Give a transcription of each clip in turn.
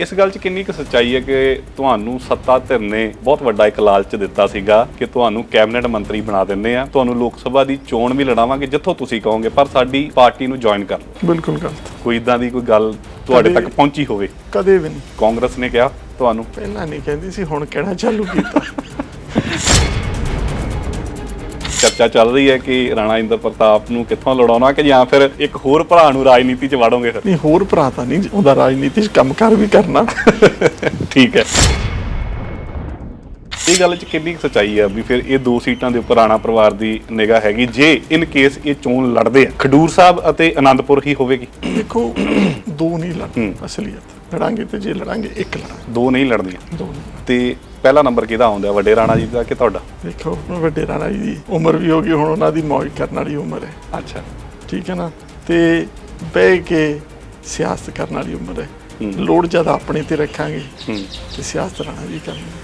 ਇਸ ਗੱਲ 'ਚ ਕਿੰਨੀ ਕੁ ਸੱਚਾਈ ਹੈ ਕਿ ਤੁਹਾਨੂੰ ਸੱਤਾ ਧਿਰ ਨੇ ਬਹੁਤ ਵੱਡਾ ਇੱਕ ਲਾਲਚ ਦਿੱਤਾ ਸੀਗਾ ਕਿ ਤੁਹਾਨੂੰ ਕੈਬਨਿਟ ਮੰਤਰੀ ਬਣਾ ਦਿੰਦੇ ਆ। ਤੁਹਾਨੂੰ ਲੋਕ ਸਭਾ ਦੀ ਚੋਣ ਵੀ ਲੜਾਵਾਂਗੇ ਜਿੱਥੋਂ ਤੁਸੀਂ ਕਹੋਗੇ ਪਰ ਸਾਡੀ ਪਾਰਟੀ ਨੂੰ ਜੁਆਇਨ ਕਰ ਲਓ। ਬਿਲਕੁਲ ਗਲਤ। ਕੋਈ ਇਦਾਂ ਦੀ ਕੋਈ ਗੱਲ ਤੁਹਾਡੇ ਤੱਕ ਪਹੁੰਚੀ ਹੋਵੇ? ਕਦੇ ਵੀ ਨਹੀਂ। ਕਾਂਗਰਸ ਨੇ ਕਿਹਾ ਤੁਹਾਨੂੰ? ਪਹਿਲਾਂ ਨਹੀਂ ਕਹਿੰਦੀ ਸੀ ਹੁਣ ਕਹਿਣਾ ਚਾਲੂ ਕੀਤਾ। ਚਰਚਾ ਚੱਲ ਰਹੀ ਹੈ ਕਿ ਰਾਣਾ ਇੰਦਰ ਪ੍ਰਤਾਪ ਨੂੰ ਕਿੱਥੋਂ ਲੜਾਉਣਾ ਕਿ ਜਾਂ ਫਿਰ ਇੱਕ ਹੋਰ ਭਰਾ ਨੂੰ ਰਾਜਨੀਤੀ 'ਚ ਵਾੜੋਗੇ ਫਿਰ? ਨਹੀਂ ਹੋਰ ਭਰਾ ਤਾਂ ਨਹੀਂ ਉਹਦਾ ਰਾਜਨੀਤੀ 'ਚ ਕੰਮਕਾਰ ਵੀ ਕਰਨਾ। ਠੀਕ ਹੈ। ਇਹ ਗੱਲ 'ਚ ਕਿੰਨੀ ਸੱਚਾਈ ਹੈ ਵੀ ਫਿਰ ਇਹ ਦੋ ਸੀਟਾਂ ਦੇ ਉੱਪਰ ਰਾਣਾ ਪਰਿਵਾਰ ਦੀ ਨਿਗਾਹ ਹੈਗੀ। ਜੇ ਇਨ ਕੇਸ ਇਹ ਚੋਣ ਲੜਦੇ ਆ ਖਡੂਰ ਸਾਹਿਬ ਅਤੇ ਆਨੰਦਪੁਰ ਹੀ ਹੋਵੇਗੀ? ਦੇਖੋ ਦੋ ਨਹੀਂ ਲੜਦੇ ਹੂੰ। ਅਸਲੀਅਤ। ਲੜਾਂਗੇ ਤੇ ਜੇ ਲੜਾਂਗੇ ਇੱਕ ਲੜਾਂਗੇ। ਦੋ ਨਹੀਂ ਲੜਦੀਆਂ ਦੋ ਨਹੀਂ। ਤੇ ਪਹਿਲਾ ਨੰਬਰ ਕਿਹਦਾ ਆਉਂਦਾ? ਵੱਡੇ ਰਾਣਾ ਜੀ ਦਾ ਕਿ ਤੁਹਾਡਾ? ਦੇਖੋ ਵੱਡੇ ਰਾਣਾ ਜੀ ਦੀ ਉਮਰ ਵੀ ਹੋ ਗਈ ਹੁਣ ਉਹਨਾਂ ਦੀ ਮੌਜ ਕਰਨ ਵਾਲੀ ਉਮਰ ਹੈ। ਅੱਛਾ। ਠੀਕ ਹੈ ਨਾ? ਤੇ ਬਹਿ ਕੇ ਸਿਆਸਤ ਕਰਨ ਵਾਲੀ ਉਮਰ ਹੈ। ਲੋੜ ਜ਼ਿਆਦਾ ਆਪਣੇ ਤੇ ਰੱਖਾਂਗੇ ਤੇ ਸਿਆਸਤ ਰਾਣਾ ਜੀ ਕਰਨਗੇ।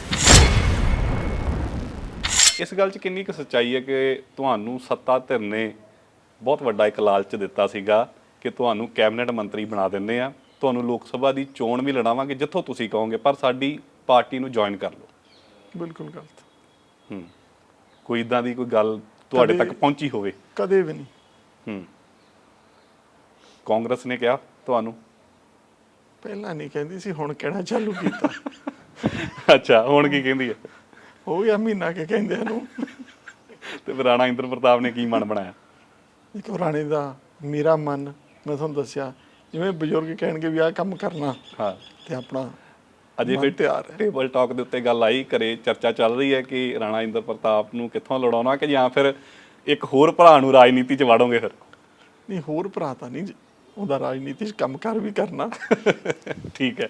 ਇਸ ਗੱਲ 'ਚ ਕਿੰਨੀ ਕੁ ਸੱਚਾਈ ਹੈ ਕਿ ਤੁਹਾਨੂੰ ਸੱਤਾ ਧਿਰ ਨੇ ਬਹੁਤ ਵੱਡਾ ਇੱਕ ਲਾਲਚ ਦਿੱਤਾ ਸੀਗਾ ਕਿ ਤੁਹਾਨੂੰ ਕੈਬਨਿਟ ਮੰਤਰੀ ਬਣਾ ਦਿੰਦੇ ਆ। ਤੁਹਾਨੂੰ ਲੋਕ ਸਭਾ ਦੀ ਚੋਣ ਵੀ ਲੜਾਵਾਂਗੇ ਜਿੱਥੋਂ ਤੁਸੀਂ ਕਹੋਗੇ ਪਰ ਸਾਡੀ ਪਾਰਟੀ ਨੂੰ ਜੁਆਇਨ ਕਰ ਲਓ। ਬਿਲਕੁਲ ਗਲਤ। ਹੂੰ। ਕੋਈ ਇਦਾਂ ਦੀ ਕੋਈ ਗੱਲ ਤੁਹਾਡੇ ਤੱਕ ਪਹੁੰਚੀ ਹੋਵੇ? ਕਦੇ ਵੀ ਨਹੀਂ। ਹੂੰ। ਕਾਂਗਰਸ ਨੇ ਕਿਹਾ ਤੁਹਾਨੂੰ? ਪਹਿਲਾਂ ਨਹੀਂ ਕਹਿੰਦੀ ਸੀ ਹੁਣ ਕਹਿਣਾ ਚਾਲੂ ਕੀਤਾ। ਅੱਛਾ ਹੁਣ ਕੀ ਕਹਿੰਦੀ ਹੈ ਹੋ ਗਿਆ ਮਹੀਨਾ ਕੇ ਕਹਿੰਦੇ ਨੂੰ। ਤੇ ਫਿਰ ਰਾਣਾ ਇੰਦਰ ਪ੍ਰਤਾਪ ਨੇ ਕੀ ਮਨ ਬਣਾਇਆ? ਇੱਕ ਰਾਣੇ ਦਾ ਮੇਰਾ ਮਨ ਮੈਂ ਤੁਹਾਨੂੰ ਦੱਸਿਆ ਜਿਵੇਂ ਬਜ਼ੁਰਗ ਕਹਿਣਗੇ ਵੀ ਆਹ ਕੰਮ ਕਰਨਾ ਹਾਂ। ਤੇ ਆਪਣਾ ਅਜੇ ਫਿਰ ਤਿਆਰ ਹੈ। ਟੇਬਲ ਟਾਕ ਦੇ ਉੱਤੇ ਗੱਲ ਆਈ ਘਰੇ ਚਰਚਾ ਚੱਲ ਰਹੀ ਹੈ ਕਿ ਰਾਣਾ ਇੰਦਰ ਪ੍ਰਤਾਪ ਨੂੰ ਕਿੱਥੋਂ ਲੜਾਉਣਾ ਕਿ ਜਾਂ ਫਿਰ ਇੱਕ ਹੋਰ ਭਰਾ ਨੂੰ ਰਾਜਨੀਤੀ 'ਚ ਵਾੜੋਗੇ ਫਿਰ? ਨਹੀਂ ਹੋਰ ਭਰਾ ਤਾਂ ਨਹੀਂ ਉਹਦਾ ਰਾਜਨੀਤੀ 'ਚ ਕੰਮਕਾਰ ਵੀ ਕਰਨਾ। ਠੀਕ ਹੈ।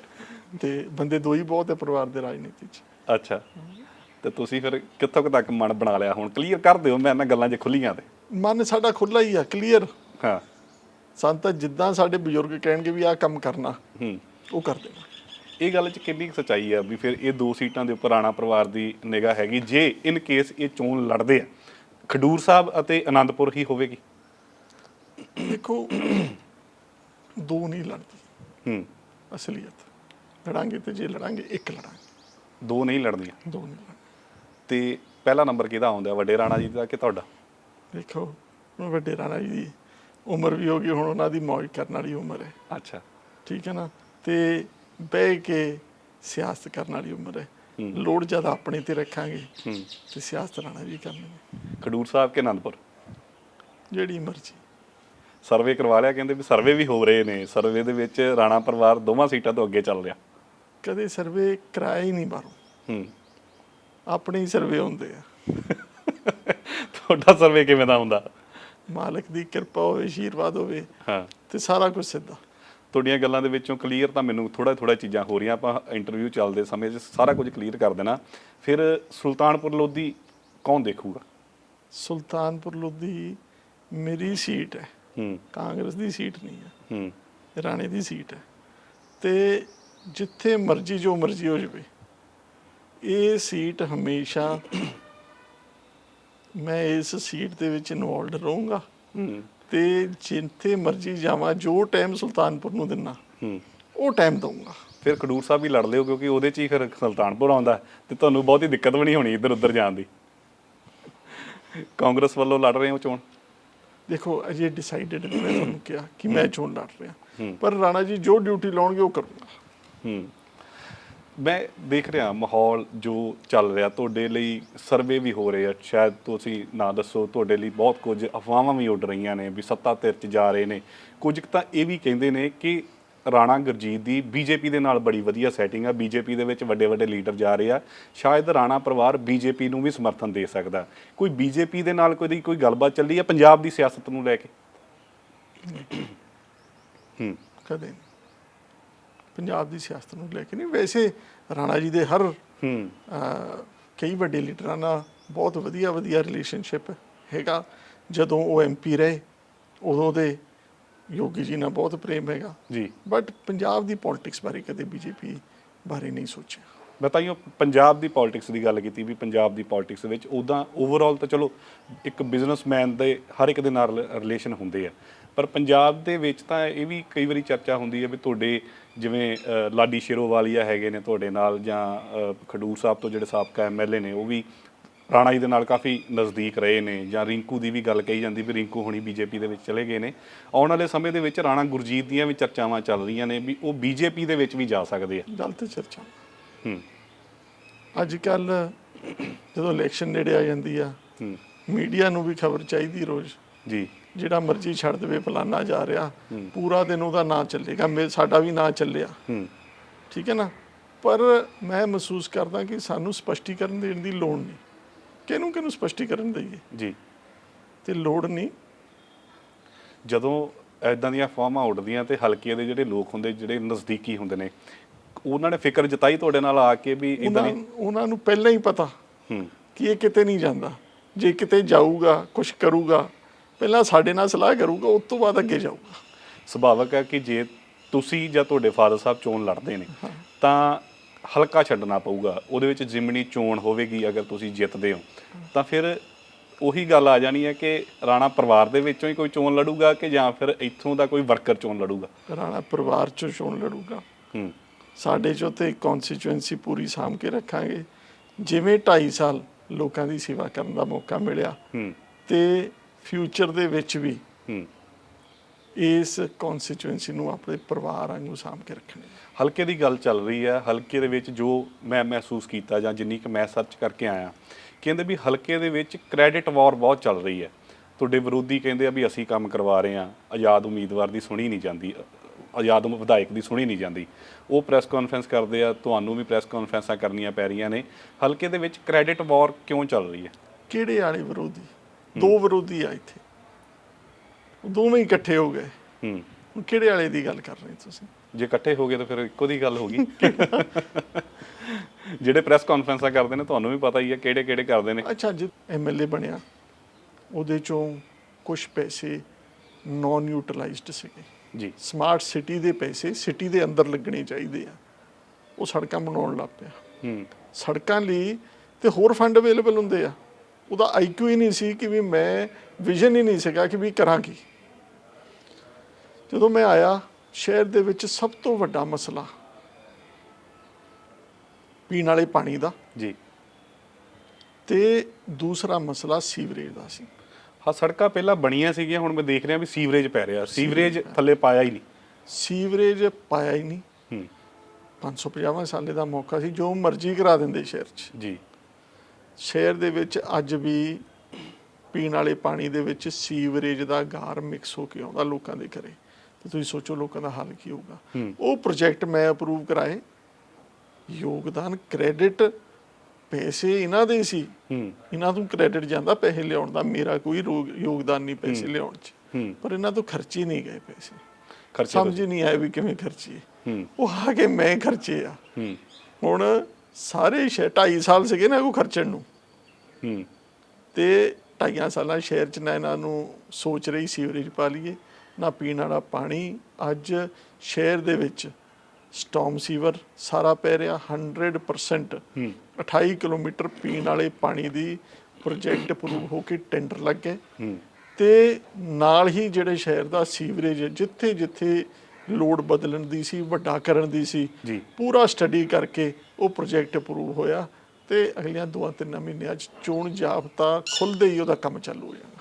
ਤੇ ਬੰਦੇ ਦੋ ਹੀ ਬਹੁਤ ਹੈ ਪਰਿਵਾਰ ਦੇ ਰਾਜਨੀਤੀ 'ਚ। ਅੱਛਾ। ਤੇ ਤੁਸੀਂ ਫਿਰ ਕਿੱਥੋਂ ਕੁ ਤੱਕ ਮਨ ਬਣਾ ਲਿਆ ਹੁਣ? ਕਲੀਅਰ ਕਰ ਦਿਓ ਮੈਂ ਇਹਨਾਂ ਗੱਲਾਂ 'ਚ ਖੁੱਲੀਆਂ ਤੇ। ਮਨ ਸਾਡਾ ਖੁੱਲਾ ਹੀ ਆ ਕਲੀਅਰ ਹਾਂ। ਸਾਨੂੰ ਤਾਂ ਜਿੱਦਾਂ ਸਾਡੇ ਬਜ਼ੁਰਗ ਕਹਿਣਗੇ ਵੀ ਆਹ ਕੰਮ ਕਰਨਾ ਹੂੰ। ਉਹ ਕਰ ਦੇਣਾ। ਇਹ ਗੱਲ 'ਚ ਕਿੰਨੀ ਸੱਚਾਈ ਹੈ ਵੀ ਫਿਰ ਇਹ ਦੋ ਸੀਟਾਂ ਦੇ ਉੱਪਰ ਰਾਣਾ ਪਰਿਵਾਰ ਦੀ ਨਿਗਾਹ ਹੈਗੀ ਜੇ ਇਨ ਕੇਸ ਇਹ ਚੋਣ ਲੜਦੇ ਆ ਖਡੂਰ ਸਾਹਿਬ ਅਤੇ ਆਨੰਦਪੁਰ ਹੀ ਹੋਵੇਗੀ? ਦੇਖੋ ਦੋ ਨਹੀਂ ਲੜਦੇ। ਹੂੰ। ਅਸਲੀਅਤ ਲੜਾਂਗੇ ਤੇ ਜੇ ਲੜਾਂਗੇ ਇੱਕ ਲੜਾਂਗੇ। ਦੋ ਨਹੀਂ ਲੜਦੀਆਂ? ਦੋ ਨਹੀਂ ਲੜਾਂਗੇ ਤੇ ਪਹਿਲਾ ਨੰਬਰ ਕਿਹਦਾ ਆਉਂਦਾ? ਵੱਡੇ ਰਾਣਾ ਜੀ ਦਾ ਕਿ ਤੁਹਾਡਾ? ਦੇਖੋ ਵੱਡੇ ਰਾਣਾ ਜੀ ਦੀ ਉਮਰ ਵੀ ਹੋ ਗਈ ਹੁਣ ਉਹਨਾਂ ਦੀ ਮੌਜ ਕਰਨ ਵਾਲੀ ਉਮਰ ਹੈ। ਅੱਛਾ। ਠੀਕ ਹੈ ਨਾ? ਤੇ ਬਹਿ ਕੇ ਸਿਆਸਤ ਕਰਨ ਵਾਲੀ ਉਮਰ ਹੈ। ਲੋੜ ਜ਼ਿਆਦਾ ਆਪਣੇ ਤੇ ਰੱਖਾਂਗੇ। ਤੇ ਸਿਆਸਤ ਰਾਣਾ ਜੀ ਕਰਨਗੇ ਖਡੂਰ ਸਾਹਿਬ ਕੇ ਆਨੰਦਪੁਰ ਜਿਹੜੀ ਮਰਜ਼ੀ। ਸਰਵੇ ਕਰਵਾ ਲਿਆ ਕਹਿੰਦੇ ਵੀ ਸਰਵੇ ਵੀ ਹੋ ਰਹੇ ਨੇ। ਸਰਵੇ ਦੇ ਵਿੱਚ ਰਾਣਾ ਪਰਿਵਾਰ ਦੋਵਾਂ ਸੀਟਾਂ ਤੋਂ ਅੱਗੇ ਚੱਲ ਰਿਹਾ। ਕਦੇ ਸਰਵੇ ਕਰਾਇਆ ਹੀ ਨਹੀਂ ਬਾਹਰੋਂ। ਹੂੰ। ਆਪਣੇ ਹੀ ਸਰਵੇ ਹੁੰਦੇ ਆ। ਤੁਹਾਡਾ ਸਰਵੇ ਕਿਵੇਂ ਦਾ ਹੁੰਦਾ? ਮਾਲਕ ਦੀ ਕਿਰਪਾ ਹੋਵੇ ਆਸ਼ੀਰਵਾਦ ਹੋਵੇ ਹਾਂ। ਤੇ ਸਾਰਾ ਕੁਝ ਸਿੱਧਾ। ਤੁਹਾਡੀਆਂ ਗੱਲਾਂ ਦੇ ਵਿੱਚੋਂ ਕਲੀਅਰ ਤਾਂ ਮੈਨੂੰ ਥੋੜਾ ਥੋੜਾ ਚੀਜ਼ਾਂ ਹੋ ਰਹੀਆਂ। ਆਪਾਂ ਇੰਟਰਵਿਊ ਚੱਲਦੇ ਸਮੇਂ 'ਚ ਸਾਰਾ ਕੁਝ ਕਲੀਅਰ ਕਰ ਦੇਣਾ। ਫਿਰ ਸੁਲਤਾਨਪੁਰ ਲੋਧੀ ਕੌਣ ਦੇਖੂਗਾ? ਸੁਲਤਾਨਪੁਰ ਲੋਧੀ ਮੇਰੀ ਸੀਟ ਹੈ। ਹੂੰ। ਕਾਂਗਰਸ ਦੀ ਸੀਟ ਨਹੀਂ ਹੈ। ਹੂੰ। ਰਾਣੇ ਦੀ ਸੀਟ ਹੈ। ਤੇ ਜਿੱਥੇ ਮਰਜ਼ੀ ਜੋ ਮਰਜ਼ੀ ਹੋ ਜਾਵੇ ਇਹ ਸੀਟ ਹਮੇਸ਼ਾ ਮੈਂ ਇਸ ਸੀਟ ਦੇ ਵਿੱਚ ਇਨਵੋਲਡ ਰਹੂੰਗਾ। ਹੂੰ। ਤੇ ਜਿੱਥੇ ਮਰਜ਼ੀ ਜਾਵਾਂ ਜੋ ਟਾਈਮ ਸੁਲਤਾਨਪੁਰ ਨੂੰ ਦਿਨਾ ਹੂੰ। ਉਹ ਟਾਈਮ ਦਊਂਗਾ। ਫਿਰ ਖਡੂਰ ਸਾਹਿਬ ਵੀ ਲੜ ਲਿਓ ਕਿਉਂਕਿ ਉਹਦੇ 'ਚ ਹੀ ਫਿਰ ਸੁਲਤਾਨਪੁਰ ਆਉਂਦਾ ਤੇ ਤੁਹਾਨੂੰ ਬਹੁਤੀ ਦਿੱਕਤ ਵੀ ਨਹੀਂ ਹੋਣੀ ਇੱਧਰ ਉੱਧਰ ਜਾਣ ਦੀ। ਕਾਂਗਰਸ ਵੱਲੋਂ ਲੜ ਰਹੇ ਹੋ ਚੋਣ? ਦੇਖੋ ਅਜੇ ਡਿਸਾਈਡਡ ਨਹੀਂ ਮੈਂ ਤੁਹਾਨੂੰ ਕਿਹਾ ਕਿ ਮੈਂ ਚੋਣ ਲੜ ਰਿਹਾ। ਪਰ ਰਾਣਾ ਜੀ ਜੋ ਡਿਊਟੀ ਲਾਉਣਗੇ ਉਹ ਕਰੂੰਗਾ। ਹੂੰ। ਮੈਂ ਦੇਖ ਰਿਹਾ ਮਾਹੌਲ ਜੋ ਚੱਲ ਰਿਹਾ ਤੁਹਾਡੇ ਲਈ ਸਰਵੇ ਵੀ ਹੋ ਰਹੇ ਆ। ਸ਼ਾਇਦ ਤੁਸੀਂ ਨਾ ਦੱਸੋ ਤੁਹਾਡੇ ਲਈ ਬਹੁਤ ਕੁਝ ਅਫਵਾਹਾਂ ਵੀ ਉੱਡ ਰਹੀਆਂ ਨੇ ਵੀ ਸੱਤਾ ਧਿਰ 'ਚ ਜਾ ਰਹੇ ਨੇ। ਕੁਝ ਤਾਂ ਇਹ ਵੀ ਕਹਿੰਦੇ ਨੇ ਕਿ ਰਾਣਾ ਗੁਰਜੀਤ ਦੀ ਬੀਜੇਪੀ ਦੇ ਨਾਲ ਬੜੀ ਵਧੀਆ ਸੈਟਿੰਗ ਆ ਬੀਜੇਪੀ ਦੇ ਵਿੱਚ ਵੱਡੇ ਵੱਡੇ ਲੀਡਰ ਜਾ ਰਹੇ ਆ। ਸ਼ਾਇਦ ਰਾਣਾ ਪਰਿਵਾਰ ਬੀਜੇਪੀ ਨੂੰ ਵੀ ਸਮਰਥਨ ਦੇ ਸਕਦਾ। ਕੋਈ ਬੀਜੇਪੀ ਦੇ ਨਾਲ ਕੋਈ ਕੋਈ ਗੱਲਬਾਤ ਚੱਲੀ ਆ ਪੰਜਾਬ ਦੀ ਸਿਆਸਤ ਨੂੰ ਲੈ ਕੇ? ਹੂੰ। ਕਦੇ ਨਹੀਂ ਪੰਜਾਬ ਦੀ ਸਿਆਸਤ ਨੂੰ ਲੈ ਕੇ ਨਹੀਂ ਵੈਸੇ ਰਾਣਾ ਜੀ ਦੇ ਹਰ ਹੂੰ। ਕਈ ਵੱਡੇ ਲੀਡਰਾਂ ਨਾਲ ਬਹੁਤ ਵਧੀਆ ਵਧੀਆ ਰਿਲੇਸ਼ਨਸ਼ਿਪ ਹੈਗਾ। ਜਦੋਂ ਉਹ ਐਮਪੀ ਰਹੇ ਉਦੋਂ ਦੇ ਯੋਗੀ ਜੀ ਨਾਲ ਬਹੁਤ ਪ੍ਰੇਮ ਹੈਗਾ। ਜੀ। ਬਟ ਪੰਜਾਬ ਦੀ ਪੋਲਿਟਿਕਸ ਬਾਰੇ ਕਦੇ ਬੀਜੇਪੀ ਬਾਰੇ ਨਹੀਂ ਸੋਚਿਆ। ਮੈਂ ਤਾਂ ਇਹੋ ਪੰਜਾਬ ਦੀ ਪੋਲਿਟਿਕਸ ਦੀ ਗੱਲ ਕੀਤੀ ਵੀ ਪੰਜਾਬ ਦੀ ਪੋਲਿਟਿਕਸ ਵਿੱਚ ਉਦਾਂ ਓਵਰਆਲ ਤਾਂ ਚਲੋ ਇੱਕ ਬਿਜ਼ਨਸਮੈਨ ਦੇ ਹਰ ਇੱਕ ਦੇ ਨਾਲ ਰਿਲੇਸ਼ਨ ਹੁੰਦੇ ਆ। ਪਰ ਪੰਜਾਬ ਦੇ ਵਿੱਚ ਤਾਂ ਇਹ ਵੀ ਕਈ ਵਾਰੀ ਚਰਚਾ ਹੁੰਦੀ ਹੈ ਵੀ ਤੁਹਾਡੇ ਜਿਵੇਂ ਲਾਡੀ ਸ਼ੇਰੋਵਾਲੀਆ ਹੈਗੇ ਨੇ ਤੁਹਾਡੇ ਨਾਲ ਜਾਂ ਖਡੂਰ ਸਾਹਿਬ ਤੋਂ ਜਿਹੜੇ ਸਾਬਕਾ ਐਮਐਲਏ ਨੇ ਉਹ ਵੀ ਰਾਣਾ ਜੀ ਦੇ ਨਾਲ ਕਾਫੀ ਨਜ਼ਦੀਕ ਰਹੇ ਨੇ ਜਾਂ ਰਿੰਕੂ ਦੀ ਵੀ ਗੱਲ ਕਹੀ ਜਾਂਦੀ ਵੀ ਰਿੰਕੂ ਹੁਣੀ ਬੀਜੇਪੀ ਦੇ ਵਿੱਚ ਚਲੇ ਗਏ ਨੇ। ਆਉਣ ਵਾਲੇ ਸਮੇਂ ਦੇ ਵਿੱਚ ਰਾਣਾ ਗੁਰਜੀਤ ਦੀਆਂ ਵੀ ਚਰਚਾਵਾਂ ਚੱਲ ਰਹੀਆਂ ਨੇ ਵੀ ਉਹ ਬੀਜੇਪੀ ਦੇ ਵਿੱਚ ਵੀ ਜਾ ਸਕਦੇ ਆ। ਗੱਲ ਤੇ ਚਰਚਾ। ਹੂੰ। ਅੱਜ ਕੱਲ ਜਦੋਂ ਇਲੈਕਸ਼ਨ ਨੇੜੇ ਆ ਜਾਂਦੀ ਆ ਹੂੰ। ਮੀਡੀਆ ਨੂੰ ਵੀ ਖਬਰ ਚਾਹੀਦੀ ਰੋਜ਼। ਜੀ। ਜਿਹੜਾ ਮਰਜ਼ੀ ਛੱਡ ਦੇਵੇ ਫਲਾਨਾ ਜਾ ਰਿਹਾ ਪੂਰਾ ਦਿਨ ਉਹਦਾ ਨਾਂ ਚੱਲੇਗਾ ਮੇ ਸਾਡਾ ਵੀ ਨਾਂ ਚੱਲਿਆ। ਠੀਕ ਹੈ ਨਾ? ਪਰ ਮੈਂ ਮਹਿਸੂਸ ਕਰਦਾ ਕਿ ਸਾਨੂੰ ਸਪਸ਼ਟੀਕਰਨ ਦੇਣ ਦੀ ਲੋੜ ਨਹੀਂ। ਕਿਹਨੂੰ ਕਿਹਨੂੰ ਸਪਸ਼ਟੀਕਰਨ ਦਈਏ? ਜੀ। ਤੇ ਲੋੜ ਨਹੀਂ। ਜਦੋਂ ਐਦਾਂ ਦੀਆਂ ਫਾਰਮਾਂ ਉੱਡਦੀਆਂ ਤੇ ਹਲਕੇ ਦੇ ਜਿਹੜੇ ਲੋਕ ਹੁੰਦੇ ਜਿਹੜੇ ਨਜ਼ਦੀਕੀ ਹੁੰਦੇ ਨੇ ਉਹਨਾਂ ਨੇ ਫਿਕਰ ਜਤਾਈ ਤੁਹਾਡੇ ਨਾਲ ਆ ਕੇ ਵੀ ਇਦਾਂ ਉਹਨਾਂ ਨੂੰ ਪਹਿਲਾਂ ਹੀ ਪਤਾ ਹੂੰ। ਕਿ ਇਹ ਕਿਤੇ ਨਹੀਂ ਜਾਂਦਾ। ਜੇ ਕਿਤੇ ਜਾਊਗਾ ਕੁਝ ਕਰੂਗਾ ਪਹਿਲਾਂ ਸਾਡੇ ਨਾਲ ਸਲਾਹ ਕਰੂਗਾ ਉਸ ਤੋਂ ਬਾਅਦ ਅੱਗੇ ਜਾਊਗਾ। ਸੁਭਾਵਕ ਹੈ ਕਿ ਜੇ ਤੁਸੀਂ ਜਾਂ ਤੁਹਾਡੇ ਫਾਦਰ ਸਾਹਿਬ ਚੋਣ ਲੜਦੇ ਨੇ ਤਾਂ ਹਲਕਾ ਛੱਡਣਾ ਪਊਗਾ। ਉਹਦੇ ਵਿੱਚ ਜਿਮਣੀ ਚੋਣ ਹੋਵੇਗੀ ਅਗਰ ਤੁਸੀਂ ਜਿੱਤਦੇ ਹੋ। ਤਾਂ ਫਿਰ ਉਹੀ ਗੱਲ ਆ ਜਾਣੀ ਹੈ ਕਿ ਰਾਣਾ ਪਰਿਵਾਰ ਦੇ ਵਿੱਚੋਂ ਹੀ ਕੋਈ ਚੋਣ ਲੜੂਗਾ ਕਿ ਜਾਂ ਫਿਰ ਇੱਥੋਂ ਦਾ ਕੋਈ ਵਰਕਰ ਚੋਣ ਲੜੂਗਾ? ਰਾਣਾ ਪਰਿਵਾਰ ਚੋਂ ਚੋਣ ਲੜੂਗਾ। ਹੂੰ। ਸਾਡੇ ਚੋਂ ਤੇ ਕਨਸਟੀਚੁਐਂਸੀ ਪੂਰੀ ਸਾਂਭ ਕੇ ਰੱਖਾਂਗੇ। ਜਿਵੇਂ 2.5 ਸਾਲ ਲੋਕਾਂ ਦੀ ਸੇਵਾ ਕਰਨ ਦਾ ਮੌਕਾ ਮਿਲਿਆ ਹੂੰ। ਤੇ ਫਿਊਚਰ ਦੇ ਵਿੱਚ ਵੀ ਹੂੰ। ਇਸ ਕਨਸਟੀਚੁਐਂਸੀ ਨੂੰ ਆਪਣੇ ਪਰਿਵਾਰ ਵਾਂਗੂ ਸਾਂਭ ਕੇ ਰੱਖਣੇ। ਹਲਕੇ ਦੀ ਗੱਲ ਚੱਲ ਰਹੀ ਹੈ। ਹਲਕੇ ਦੇ ਵਿੱਚ ਜੋ ਮੈਂ ਮਹਿਸੂਸ ਕੀਤਾ ਜਾਂ ਜਿੰਨੀ ਕਿ ਮੈਂ ਸਰਚ ਕਰਕੇ ਆਇਆ ਕਹਿੰਦੇ ਵੀ ਹਲਕੇ ਦੇ ਵਿੱਚ ਕ੍ਰੈਡਿਟ ਵਾਰ ਬਹੁਤ ਚੱਲ ਰਹੀ ਹੈ। ਤੁਹਾਡੇ ਵਿਰੋਧੀ ਕਹਿੰਦੇ ਆ ਵੀ ਅਸੀਂ ਕੰਮ ਕਰਵਾ ਰਹੇ ਹਾਂ। ਆਜ਼ਾਦ ਉਮੀਦਵਾਰ ਦੀ ਸੁਣੀ ਨਹੀਂ ਜਾਂਦੀ ਆਜ਼ਾਦ ਵਿਧਾਇਕ ਦੀ ਸੁਣੀ ਨਹੀਂ ਜਾਂਦੀ। ਉਹ ਪ੍ਰੈਸ ਕਾਨਫਰੰਸ ਕਰਦੇ ਆ ਤੁਹਾਨੂੰ ਵੀ ਪ੍ਰੈਸ ਕਾਨਫਰੰਸਾਂ ਕਰਨੀਆਂ ਪੈ ਰਹੀਆਂ ਨੇ। ਹਲਕੇ ਦੇ ਵਿੱਚ ਕ੍ਰੈਡਿਟ ਵਾਰ ਕਿਉਂ ਚੱਲ ਰਹੀ ਹੈ? ਕਿਹੜੇ ਵਾਲੇ ਵਿਰੋਧੀ? ਦੋ ਵਿਰੋਧੀ ਆ ਇੱਥੇ। ਉਹ ਦੋਵੇਂ ਇਕੱਠੇ ਹੋ ਗਏ। ਹੂੰ। ਹੁਣ ਕਿਹੜੇ ਵਾਲੇ ਦੀ ਗੱਲ ਕਰ ਰਹੇ ਤੁਸੀਂ? ਜੇ ਇਕੱਠੇ ਹੋ ਗਏ ਤਾਂ ਫਿਰ ਇੱਕੋ ਦੀ ਗੱਲ ਹੋ ਗਈ। ਜਿਹੜੇ ਪ੍ਰੈਸ ਕਾਨਫਰੰਸਾਂ ਕਰਦੇ ਨੇ ਤੁਹਾਨੂੰ ਵੀ ਪਤਾ ਹੀ ਹੈ ਕਿਹੜੇ ਕਿਹੜੇ ਕਰਦੇ ਨੇ। ਅੱਛਾ ਜੇ ਐਮਐਲਏ ਬਣਿਆ ਉਹਦੇ ਚੋਂ ਕੁਝ ਪੈਸੇ ਨਾਨ ਯੂਟਿਲਾਈਜ਼ਡ ਸੀਗੇ। ਜੀ। ਸਮਾਰਟ ਸਿਟੀ ਦੇ ਪੈਸੇ ਸਿਟੀ ਦੇ ਅੰਦਰ ਲੱਗਣੇ ਚਾਹੀਦੇ ਆ। ਉਹ ਸੜਕਾਂ ਬਣਾਉਣ ਲੱਗ ਪਿਆ। ਹੂੰ। ਸੜਕਾਂ ਲਈ ਤੇ ਹੋਰ ਫੰਡ ਅਵੇਲੇਬਲ ਹੁੰਦੇ ਆ। ਉਹਦਾ ਆਈਕਿਊ ਹੀ ਨਹੀਂ ਸੀ ਕਿ ਵੀ ਮੈਂ ਵਿਜ਼ਨ ਹੀ ਨਹੀਂ ਸੀਗਾ ਕਿ ਵੀ ਕਰਾਂ ਕੀ। ਜਦੋਂ ਮੈਂ ਆਇਆ ਸ਼ਹਿਰ ਦੇ ਵਿੱਚ ਸਭ ਤੋਂ ਵੱਡਾ ਮਸਲਾ ਪੀਣ ਵਾਲੇ ਪਾਣੀ ਦਾ ਜੀ। ਤੇ ਦੂਸਰਾ ਮਸਲਾ ਸੀਵਰੇਜ ਦਾ ਸੀ। ਹਾਂ ਸੜਕਾਂ ਪਹਿਲਾਂ ਬਣੀਆਂ ਸੀਗੀਆਂ ਹੁਣ ਮੈਂ ਦੇਖ ਰਿਹਾ ਵੀ ਸੀਵਰੇਜ ਪੈ ਰਿਹਾ। ਸੀਵਰੇਜ ਥੱਲੇ ਪਾਇਆ ਹੀ ਨਹੀਂ। ਸੀਵਰੇਜ ਪਾਇਆ ਹੀ ਨਹੀਂ। ਹੂੰ। 550 ਸਾਲੇ ਦਾ ਮੌਕਾ ਸੀ ਜੋ ਮਰਜ਼ੀ ਕਰਾ ਦਿੰਦੇ ਸ਼ਹਿਰ 'ਚ। ਜੀ। ਸ਼ਹਿਰ ਦੇ ਵਿੱਚ ਅੱਜ ਵੀ ਪੀਣ ਵਾਲੇ ਪਾਣੀ ਦੇ ਵਿੱਚ ਸੀਵਰੇਜ ਦਾ ਗਾਰ ਮਿਕਸ ਹੋ ਕੇ ਆਉਂਦਾ ਲੋਕਾਂ ਦੇ ਘਰੇ। ਤੇ ਤੁਸੀਂ ਸੋਚੋ ਲੋਕਾਂ ਦਾ ਹੱਲ ਕੀ ਹੋਊਗਾ। ਉਹ ਪ੍ਰੋਜੈਕਟ ਮੈਂ ਅਪਰੂਵ ਕਰਾਏ। ਯੋਗਦਾਨ ਕ੍ਰੈਡਿਟ ਪੈਸੇ ਇਹਨਾਂ ਦੇ ਸੀ। ਇਹਨਾਂ ਤੋਂ ਕ੍ਰੈਡਿਟ ਜਾਂਦਾ ਪੈਸੇ ਲਿਆਉਣ ਦਾ। ਮੇਰਾ ਕੋਈ ਯੋਗਦਾਨ ਨਹੀਂ ਪੈਸੇ ਲਿਆਉਣ 'ਚ। ਪਰ ਇਹਨਾਂ ਤੋਂ ਖਰਚੇ ਨਹੀਂ ਗਏ ਪੈਸੇ। ਖਰਚੇ ਸਮਝ ਨਹੀਂ ਆਇਆ ਵੀ ਕਿਵੇਂ ਖਰਚੀਏ। ਹੂੰ। ਉਹ ਆ ਕੇ ਮੈਂ ਖਰਚੇ ਆ। ਹੁਣ ਸਾਰੇ ਛੇ 2.5 ਸਾਲ ਸੀਗੇ ਨਾ ਉਹ ਖਰਚਣ ਨੂੰ। ਹੂੰ। ਤੇ ਢਾਈਆਂ ਸਾਲਾਂ ਸ਼ਹਿਰ ਚ ਨਾ ਇਹਨਾਂ ਨੂੰ ਸੋਚ ਰਹੀ ਸੀਵਰੇਜ ਪਾ ਲਈਏ ਨਾ ਪੀਣ ਵਾਲਾ ਪਾਣੀ। ਅੱਜ ਸ਼ਹਿਰ ਦੇ ਵਿੱਚ ਸਟਾਰਮ ਸੀਵਰ ਸਾਰਾ ਪੈ ਰਿਹਾ 100% ਹੂੰ। 28 ਕਿਲੋਮੀਟਰ ਪੀਣ ਵਾਲੇ ਪਾਣੀ ਦੀ ਪ੍ਰੋਜੈਕਟ ਅਪਰੂਵ ਹੋ ਕੇ ਟੈਂਡਰ ਲੱਗ ਗਏ। ਹੂੰ। ਤੇ ਨਾਲ ਹੀ ਜਿਹੜੇ ਸ਼ਹਿਰ ਦਾ ਸੀਵਰੇਜ ਜਿੱਥੇ ਜਿੱਥੇ ਲੋਡ ਬਦਲਣ ਦੀ ਸੀ ਵੱਡਾ ਕਰਨ ਦੀ ਸੀ। ਜੀ। ਪੂਰਾ ਸਟੱਡੀ ਕਰਕੇ ਉਹ ਪ੍ਰੋਜੈਕਟ ਅਪਰੂਵ ਹੋਇਆ ਤੇ ਅਗਲੀਆਂ ਦੋ ਤਿੰਨ ਮਹੀਨਿਆਂ 'ਚ ਚੋਣ ਜਾਬਤਾ ਖੁੱਲਦੇ ਹੀ ਉਹਦਾ ਕੰਮ ਚਾਲੂ ਹੋ ਜਾਣਾ।